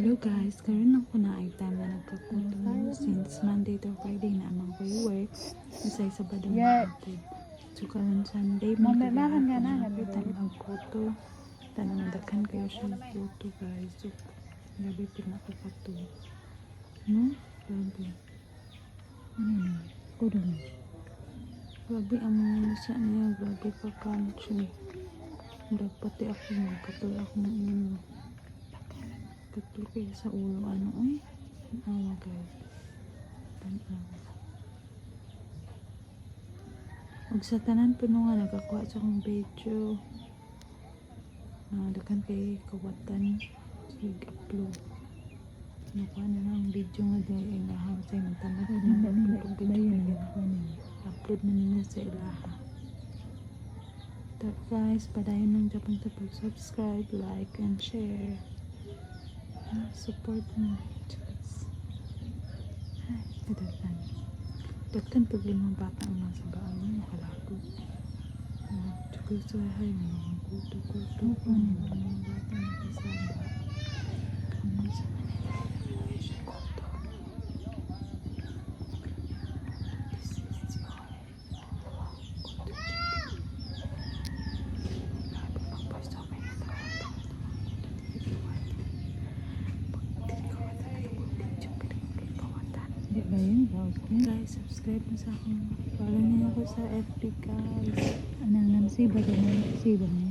Hello guys, karon lang ko na ay time na nagkakuto since Monday to Friday na amang ko work. Isa sa badong Yeah. hapon. So karon Sunday makan ka na, nabitan ang kuto. Tanang daghan kayo siya kuto guys. So gabi pinakapato. No? Grabe. Hmm. Kudong. Grabe ang mga sa niya. Grabe pa country. Dapat ako magkatul ako ng ino. Kayo sa ulo. Ano ay? Awa guys. Tanawa. Huwag sa tanan po nga nagakuha sa akong video. Nadakan kay kawatan. Sig upload. Nakuha na lang ang video nga dahil nahaw sa yung tamad. Nila Upload na nila sa ilaha. But guys, padayon ng Japan sa pag-subscribe, like, and share. Support mo. Diyos. Ay, kadaghan. Daghan pag mga bata ang nasa baan mo, nakalago. Tsaka sa hay, mga kuto-kuto. Ano mga bata Hindi ba yun? Bawas ka. Guys, subscribe mo sa akin. Follow niyo ako sa FB guys. Anong nansiba ka na? Siba niya.